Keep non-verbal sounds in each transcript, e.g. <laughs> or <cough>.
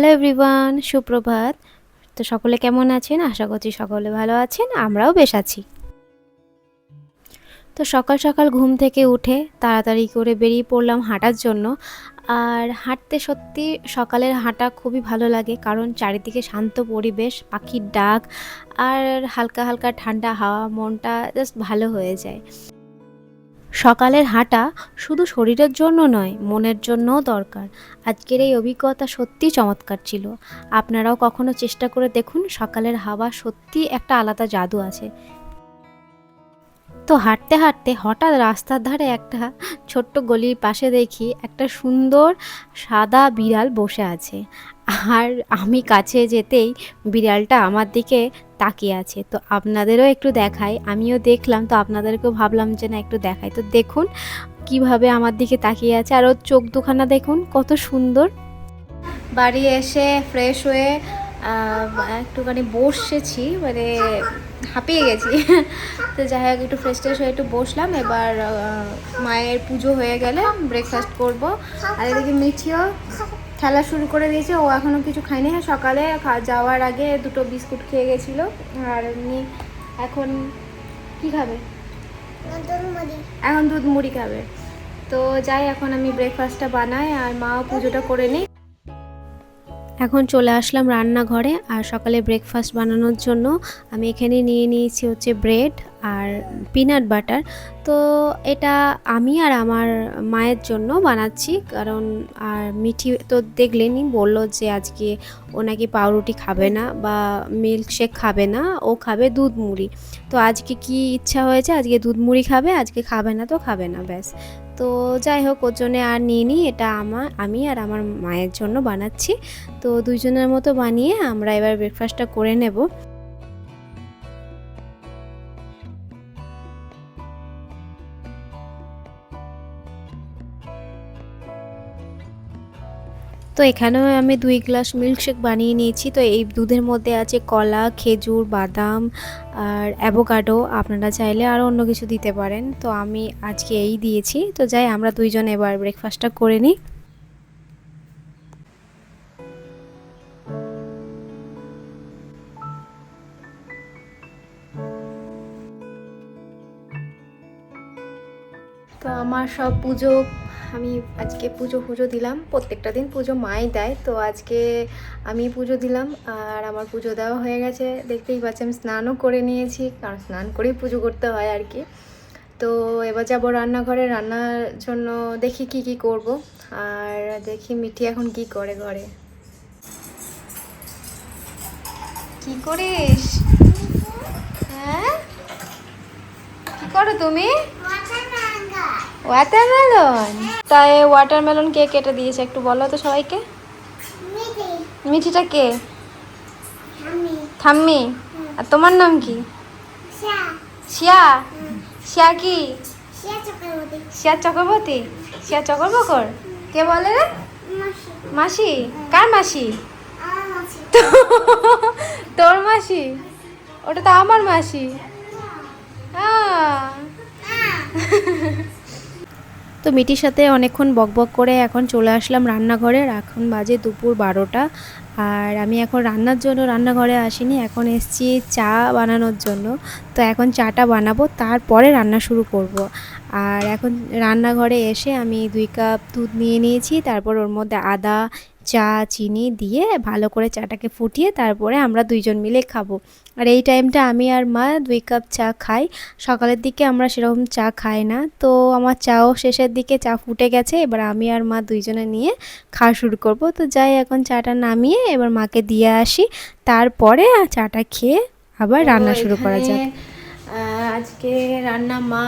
Hello everyone, সুপ্রভাত। তো সকলে কেমন আছেন? আশা করছি সকলে ভালো আছেন, আমরাও বেশ আছি। তো সকাল সকাল ঘুম থেকে উঠে তাড়াতাড়ি করে বেরিয়ে পড়লাম হাঁটার জন্য। আর হাঁটতে সত্যি সকালের হাঁটা খুবই ভালো লাগে, কারণ চারিদিকে শান্ত পরিবেশ, পাখির ডাক আর হালকা হালকা ঠান্ডা হাওয়া, মনটা জাস্ট ভালো হয়ে যায়। সকালের হাঁটা শুধু শরীরের জন্য নয়, মনের জন্যও দরকার। আজকের এই অভিজ্ঞতা সত্যি চমৎকার ছিল। আপনারাও কখনো চেষ্টা করে দেখুন সকালের হাওয়া সত্যি একটা আলাদা জাদু আছে। তো হাঁটতে হাঁটতে হঠাৎ রাস্তার ধারে একটা ছোট্ট গলির পাশে দেখি একটা সুন্দর সাদা বিড়াল বসে আছে। আর আমি কাছে যেতেই বিড়ালটা আমার দিকে তাকিয়ে আছে। তো আপনাদেরও একটু দেখাই। আমিও দেখলাম, তো আপনাদেরকেও ভাবলাম যে না, একটু দেখাই। তো দেখুন কীভাবে আমার দিকে তাকিয়ে আছে। আর ওর চোখ দুখানা দেখুন, কত সুন্দর। বাড়ি এসে ফ্রেশ হয়ে একটুখানি বসেছি মানে হাঁপিয়ে গেছি। <laughs> তো যাই হোক একটু ফ্রেশ ট্রেশ হয়ে একটু বসলাম। এবার মায়ের পুজো হয়ে গেলে ব্রেকফাস্ট করব। আর এদিকে মিঠিও খেলা শুরু করে দিয়েছে। ও এখনও কিছু খায়নি। হ্যাঁ সকালে যাওয়ার আগে দুটো বিস্কুট খেয়ে গেছিল। আর এমনি এখন কি খাবে? এখন দুধ মুড়ি খাবে। তো যাই এখন আমি ব্রেকফাস্টটা বানাই। আর মাও পুজোটা করে নিই এখন চলে আসলাম রান্নাঘরে আর সকালে ব্রেকফাস্ট বানানোর জন্য আমি এখানে নিয়ে নিয়েছি হচ্ছে ব্রেড আর পিনাট বাটার তো এটা আমি আর আমার মায়ের জন্য বানাচ্ছি কারণ আর মিঠি তো দেখলেনই বলল যে আজকে ও নাকি পাউরুটি খাবে না বা মিল্কশেক খাবে না, ও খাবে দুধ মুড়ি। তো আজকে কি ইচ্ছা হয়েছে? আজকে দুধ মুড়ি খাবে, আজকে খাবে না তো খাবে না, ব্যাস। তো যাই হোক ওর জন্য আর নিয়ে নিই এটা আমার, আমি আর আমার মায়ের জন্য বানাচ্ছি। তো দুইজনের মতো বানিয়ে আমরা এবার ব্রেকফাস্টটা করে নেব। তো এখানেও আমি দুই গ্লাস মিল্কশেক বানিয়ে নিয়েছি। তো এই দুধের মধ্যে আছে কলা, খেজুর, বাদাম আর অ্যাভোকাডো আপনারা চাইলে আরও অন্য কিছু দিতে পারেন। তো আমি আজকে এই দিয়েছি। তো যাই, আমরা দুইজন এবার ব্রেকফাস্টটা করে নিই। তো আমার সব পুজো আমি আজকে পুজো পুজো দিলাম, প্রত্যেকটা দিন পুজো মাই দেয়, তো আজকে আমি পুজো দিলাম আর আমার পুজো দেওয়া হয়ে গেছে। দেখতেই পাচ্ছি আমি স্নানও করে নিয়েছি, কারণ স্নান করেই পুজো করতে হয় আর কি। তো এবার যাব রান্নাঘরে, রান্নার জন্য দেখি কি কি করব। আর দেখি মিঠি এখন কি করে ঘরে। কি করিস? হ্যাঁ? কি করো তুমি? ওয়াটারমেলন তাই ওয়াটারমেলন কে কেটে দিয়েছে একটু বলো তো সবাইকে। মিঠিটা কে? থাম্মি আর তোমার নাম কি? শিয়া। শিয়া? কি? শিয়া চক্রবর্তী। শিয়া চক্রবর্তী? কে বলে রে? মাসি। কার মাসি? <laughs> তোর মাসি? ওটা তো আমার মাসি। আহ। <laughs> তো মিটির সাথে অনেকক্ষণ বকবক করে এখন চলে আসলাম রান্নাঘরে এখন বাজে দুপুর বারোটা আর আমি এখন রান্নার জন্য রান্নাঘরে আসিনি, এখন এসছি চা বানানোর জন্য তো এখন চাটা বানাবো, তারপরে রান্না শুরু করব। আর এখন রান্নাঘরে এসে আমি দুই কাপ দুধ নিয়ে নিয়েছি, তারপর ওর মধ্যে আদা চা চিনি দিয়ে ভালো করে চাটাকে ফুটিয়ে তারপরে আমরা দুইজন মিলে খাব। আর এই টাইমটা আমি আর মা দুই কাপ চা খাই। সকালের দিকে আমরা সেরকম চা খাই না। তো আমার চাও শেষের দিকে চা ফুটে গেছে। এবার আমি আর মা দুইজনে নিয়ে খাওয়া শুরু করব। তো যাই এখন চাটা নামিয়ে এবার মাকে দিয়ে আসি। তারপরে চাটা খেয়ে আবার রান্না শুরু করা যাক। আজকে রান্না মা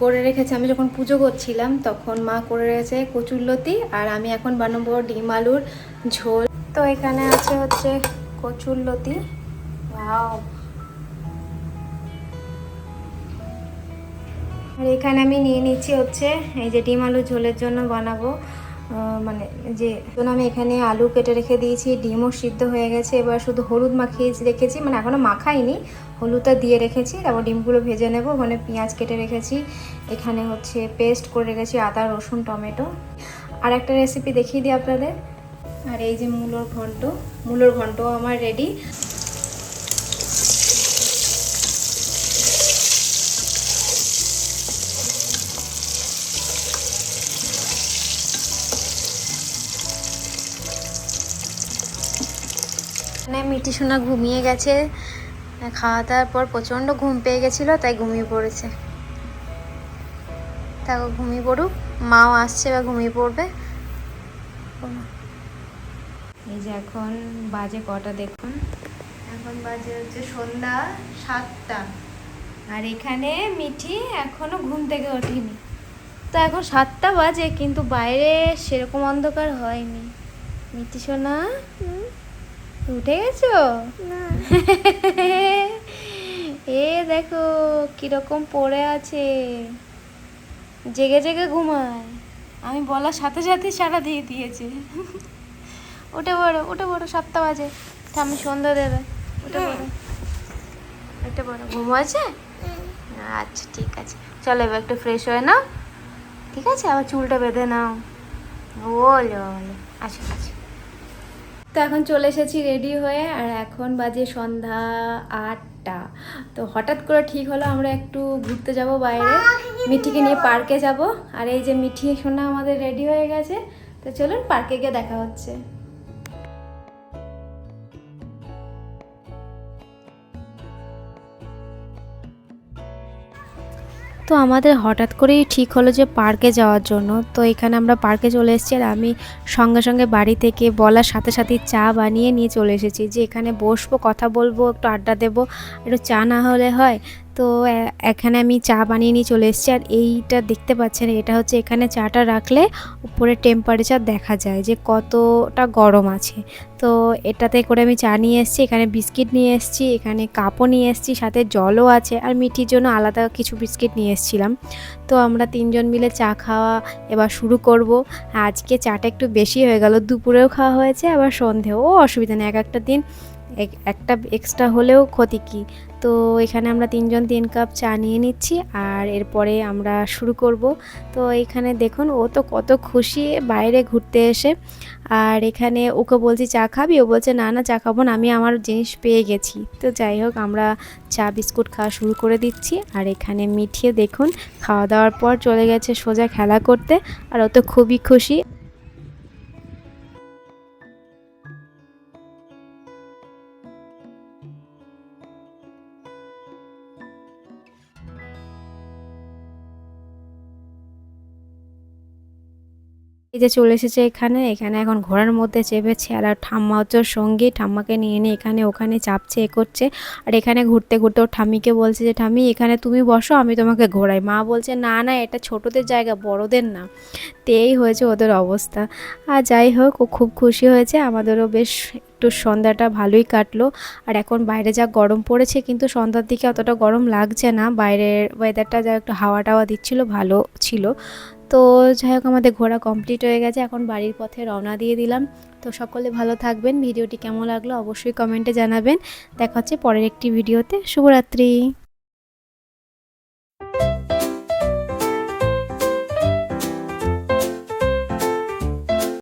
করে রেখেছে। আমি যখন পুজো করছিলাম, তখন মা করে রেখেছে কচুরলতি আর আমি এখন বানাবো ডিম আলুর ঝোল। তো এখানে আছে হচ্ছে কচুরলতি ওয়াও। আর এখানে আমি নিয়ে নিচ্ছি হচ্ছে এই যে ডিম আলু ঝোলের জন্য বানাবো। মানে যে জন্য আমি এখানে আলু কেটে রেখে দিয়েছি, ডিমও সিদ্ধ হয়ে গেছে, এবার শুধু হলুদ মাখিয়ে রেখেছি মানে এখনও মাখাইনি, হলুদটা দিয়ে রেখেছি, তারপর ডিমগুলো ভেজে নেব, ওখানে পেঁয়াজ কেটে রেখেছি, এখানে হচ্ছে পেস্ট করে রেখেছি, আদা, রসুন, টমেটো। আর একটা রেসিপি দেখিয়ে দিই আপনাদের। আর এই যে মূলোর ঘন্ট মূলোর ঘন্ট আমার রেডি মানে মিটি সোনা ঘুমিয়ে গেছে। খাওয়া দাওয়ার পর প্রচণ্ড ঘুম পেয়ে গেছিল তাই ঘুমিয়ে পড়েছে। তাকে ঘুমিয়ে পড়ুক মাও আসছে বা ঘুমিয়ে পড়বে। এই যে এখন বাজে কটা দেখুন। এখন বাজে হচ্ছে সন্ধ্যা সাতটা। আর এখানে মিঠি এখনও ঘুম থেকে ওঠেনি। তো এখন সাতটা বাজে কিন্তু বাইরে সেরকম অন্ধকার হয়নি। মিঠি সোনা? উঠে গেছো? <laughs> এ দেখো কীরকম পড়ে আছে। জেগে জেগে ঘুমায়। আমি বলার সাথে সাথে সারা দিয়ে দিয়েছে। <laughs> উঠে বড় উঠে বড় সাতটা বাজে। আমি সন্ধ্যা দেবে উঠে বড় উঠে বড় ঘুম আছে আচ্ছা ঠিক আছে। চলো এবার একটু ফ্রেশ হয়ে নাও। ঠিক আছে? আবার চুলটা বেঁধে নাও। ওলে আচ্ছা আচ্ছা তো এখন চলে এসেছি রেডি হয়ে, আর এখন বাজে সন্ধ্যা আটটা। তো হঠাৎ করে ঠিক হলো, আমরা একটু ঘুরতে যাব বাইরে। মিঠিকে নিয়ে পার্কে যাব। আর এই যে মিঠি শোনা আমাদের রেডি হয়ে গেছে, তো চলুন পার্কে গিয়ে দেখা হচ্ছে। তো আমাদের হঠাৎ করেই ঠিক হলো যে পার্কে যাওয়ার জন্য। তো এখানে আমরা পার্কে চলে এসেছি আর আমি সঙ্গে সঙ্গে বাড়ি থেকে বলার সাথে সাথে চা বানিয়ে নিয়ে চলে এসেছি। যে এখানে বসবো, কথা বলব, একটু আড্ডা দেবো, একটু চা না হলে হয় তো এখানে আমি চা বানিয়ে নিয়ে চলে এসেছি। আর এইটা দেখতে পাচ্ছেন, এটা হচ্ছে এখানে চাটা রাখলে উপরে টেম্পারেচার দেখা যায় যে কতটা গরম আছে। তো, এটাতে করে আমি চা নিয়ে এসেছি, এখানে বিস্কিট নিয়ে এসেছি, এখানে কাপও নিয়ে এসেছি, সাথে জলও আছে, আর মিঠির জন্য আলাদা কিছু বিস্কিট নিয়ে এসেছিলাম। তো, আমরা তিনজন মিলে চা খাওয়া এবার শুরু করব। আজকে চাটা একটু বেশি হয়ে গেল, দুপুরেও খাওয়া হয়েছে, আবার সন্ধেও অসুবিধা নেই, এক একটা দিন একটা এক্সট্রা হলেও ক্ষতি কি? তো এখানে আমরা তিনজন তিন কাপ চা নিয়ে নিচ্ছি আর এরপরে আমরা শুরু করব। তো এখানে দেখুন, ও তো কত খুশি বাইরে ঘুরতে এসে। আর এখানে ওকে বলছি, চা খাবি? ও বলছে, না না, চা খাব না, আমি আমার জিনিস পেয়ে গেছি। তো যাই হোক, আমরা চা, বিস্কুট খাওয়া শুরু করে দিচ্ছি। আর এখানে মিঠিয়ে দেখুন, খাওয়া দাওয়ার পর চলে গেছে সোজা খেলা করতে। আর ও তো খুবই খুশি। এই যে চলে এসেছে এখানে এখানে এখন ঘোড়ার মধ্যে চেপেছে আর ঠাম্মা হচ্ছে সঙ্গী। ঠাম্মাকে নিয়ে নিয়ে এখানে, ওখানে চাপছে, এ করছে। আর এখানে ঘুরতে ঘুরতে ওর ঠাম্মিকে বলছে যে, ঠাম্মি, এখানে তুমি বসো, আমি তোমাকে ঘোরাই। মা বলছে, না না, এটা ছোটদের জায়গা, বড়দের না। তো এই হয়েছে ওদের অবস্থা। আর যাই হোক, ও খুব খুশি হয়েছে। আমাদেরও বেশ একটু সন্ধ্যাটা ভালোই কাটলো। আর এখন বাইরে যা গরম পড়েছে, কিন্তু সন্ধ্যার দিকে অতটা গরম লাগছে না। বাইরের ওয়েদারটা যা একটু হাওয়া টাওয়া দিচ্ছিল, ভালো ছিল। তো যাই হোক, আমাদের ঘোরা কমপ্লিট হয়ে গেছে। এখন বাড়ির পথে রওনা দিয়ে দিলাম। তো সকলে ভালো থাকবেন। ভিডিওটি কেমন লাগল অবশ্যই কমেন্টে জানাবেন। দেখা হচ্ছে পরের একটি ভিডিওতে। শুভরাত্রি।